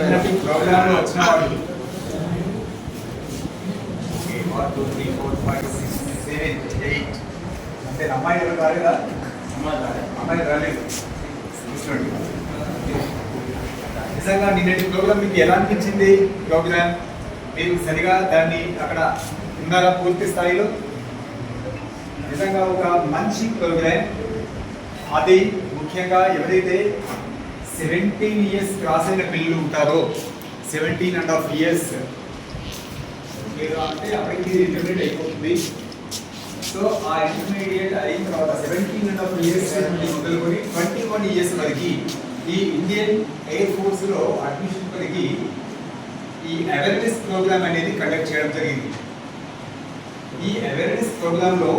ప్రోగ్రామ్లో వచ్చిన వాళ్ళు. One two three four five six seven eight అంటే అమ్మాయి ఎవరు రాలేదా అమ్మాయి రాలేదు. చూసుకోండి. నిజంగా నిన్నటి ప్రోగ్రామ్ మీకు ఎలా అనిపించింది ప్రోగ్రామ్ మీరు సరిగా దాన్ని అక్కడ ఉన్నారా పూర్తి స్థాయిలో? నిజంగా ఒక మంచి ప్రోగ్రామ్ అది ముఖ్యంగా ఎవరైతే సెవెంటీన్ ఇయర్స్ క్రాస్ అయిన పిల్లలు ఉంటారో. సెవెంటీన్ అండ్ హాఫ్ ఇయర్స్ మీరు అంటే అప్పటికి ఇంటర్మీడియట్ అయిపోతుంది. సో ఆ ఇంటర్మీడియట్ అయిన తర్వాత సెవెంటీన్ అండ్ హాఫ్ ఇయర్స్ నుండి మొదలుకొని ట్వంటీ వన్ ఇయర్స్ వరకు ఈ ఇండియన్ ఎయిర్ ఫోర్స్లో అడ్మిషన్ వరకు ఈ అవేర్నెస్ ప్రోగ్రామ్ అనేది కండక్ట్ చేయడం జరిగింది. ఈ అవేర్నెస్ ప్రోగ్రామ్లో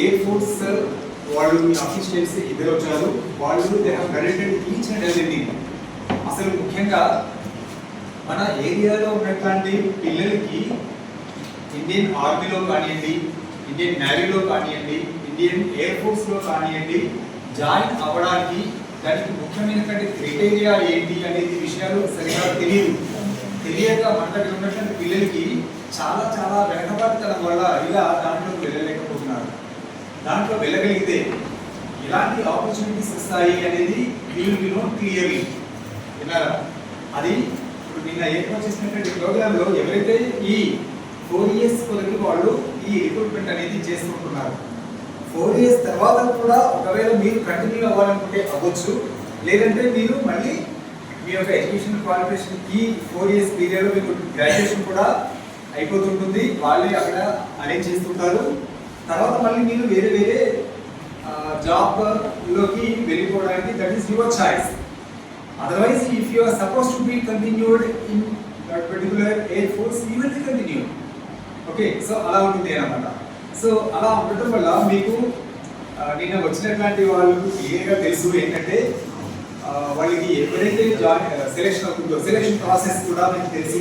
ఎయిర్ ఫోర్స్ వాళ్ళు మీ అఫీషియల్స్ ఇద్దరు వచ్చారు. వాళ్ళు they have verified each and everything అసలు ముఖ్యంగా మన ఏరియాలో ఉన్నటువంటి పిల్లలకి ఇండియన్ ఆర్మీలో కానివ్వండి ఇండియన్ నేవీలో కానివ్వండి ఇండియన్ ఎయిర్ ఫోర్స్లో కానివ్వండి జాయిన్ అవ్వడానికి దానికి ముఖ్యమైనటువంటి క్రైటీరియా ఏంటి అనేది విషయాలు సరిగా తెలియదు. తెలియక మన దగ్గర ఉన్నటువంటి పిల్లలకి చాలా చాలా వెనకబాటుతనం వల్ల ఇలా దాంట్లోకి వెళ్ళలేకపోతున్నారు. దాంట్లో వెళ్ళగలిగితే ఎలాంటి ఆపర్చునిటీస్ వస్తాయి అనేది విల్ బి నోట్ క్లియర్లీ విన్నారా? అది ఇప్పుడు నిన్న ఏర్పాటు చేసినటువంటి ప్రోగ్రాంలో ఎవరైతే ఈ ఫోర్ ఇయర్స్ కొరకు వాళ్ళు ఈ రిక్రూట్మెంట్ అనేది చేసుకుంటున్నారు ఫోర్ ఇయర్స్ తర్వాత కూడా ఒకవేళ మీరు కంటిన్యూ అవ్వాలనుకుంటే అవ్వచ్చు. లేదంటే మీరు మళ్ళీ మీ యొక్క ఎడ్యుకేషన్ క్వాలిఫికేషన్ ఈ ఫోర్ ఇయర్స్ పీరియడ్లో మీకు గ్రాడ్యుయేషన్ కూడా అయిపోతుంటుంది. వాళ్ళే అక్కడ అరేంజ్ చేస్తుంటారు. తర్వాత మళ్ళీ మీరు వేరే వేరే జాబ్లోకి వెళ్ళిపోవడానికి that is your choice otherwise if you are suppose to be continued in that particular air force you will continue okay so అలా ఉంటుంది అనమాట సో అలా ఉండటం వల్ల మీకు నిన్న వచ్చినటువంటి వాళ్ళకు క్లియర్గా తెలుసు ఏంటంటే వాళ్ళకి ఎప్పుడైతే జాయిన్ సెలెక్షన్ అవుతుందో సెలెక్షన్ ప్రాసెస్ కూడా మీకు తెలిసి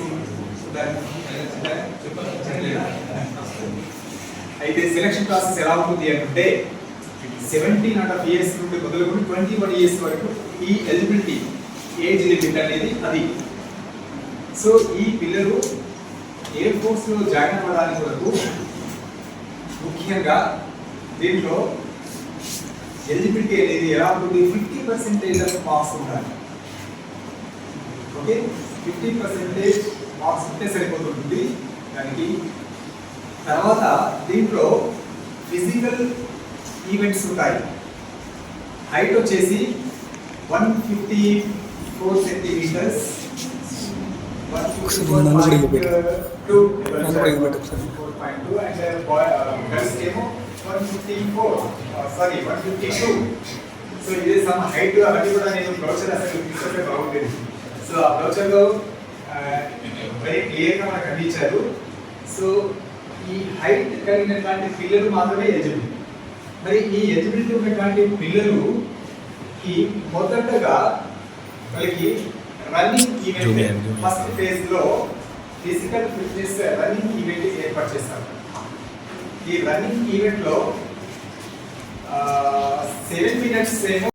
అయితే సెలక్షన్ ప్రాసెస్ ఎలా ఉంటుంది అంటే సెవెంటీన్ అండ్ హాఫ్ ఇయర్స్ నుండి మొదలుకొని ట్వంటీ వన్ ఇయర్స్ వరకు ఈ ఎలిజిబిలిటీ ఏజ్ లిమిట్ అనేది అది. సో ఈ పిల్లలు ఎయిర్ ఫోర్స్లో జాయిన్ అవ్వడానికి వరకు ముఖ్యంగా దీంట్లో ఎలిజిబిలిటీ అనేది ఎలా ఉంటుంది? ఫిఫ్టీ పర్సెంటేజ్ ఆఫ్ మార్క్స్ ఉండాలి. ఓకే ఫిఫ్టీ పర్సెంటేజ్ మార్క్స్ ఉంటే సరిపోతుంది దానికి తర్వాత దీంట్లో ఫిజికల్ ఈవెంట్స్ ఉంటాయి. హైట్ వచ్చేసి one fifty four centimetres so ఇది సమ్ హైట్ అది కూడా నేను బ్రౌచర్ అసలు తీసుకుంటే సో ఆ బ్రౌచర్లో వెరీ క్లియర్గా మనకు అందించారు. సో హైట్ కలిగినటువంటి పిల్లలు మాత్రమే ఎలిజిబుల్ మరి ఈ ఎలిజిబిలిటీ ఉన్నటువంటి పిల్లలు ఈ మొదటగా వాళ్ళకి రన్నింగ్ ఈవెంట్. ఫస్ట్ ఫేజ్లో ఫిజికల్ ఫిట్నెస్ రన్నింగ్ ఈవెంట్ ఏర్పాటు చేస్తారు ఈ రన్నింగ్ ఈవెంట్లో సెవెన్ మినిట్స్ ఏమో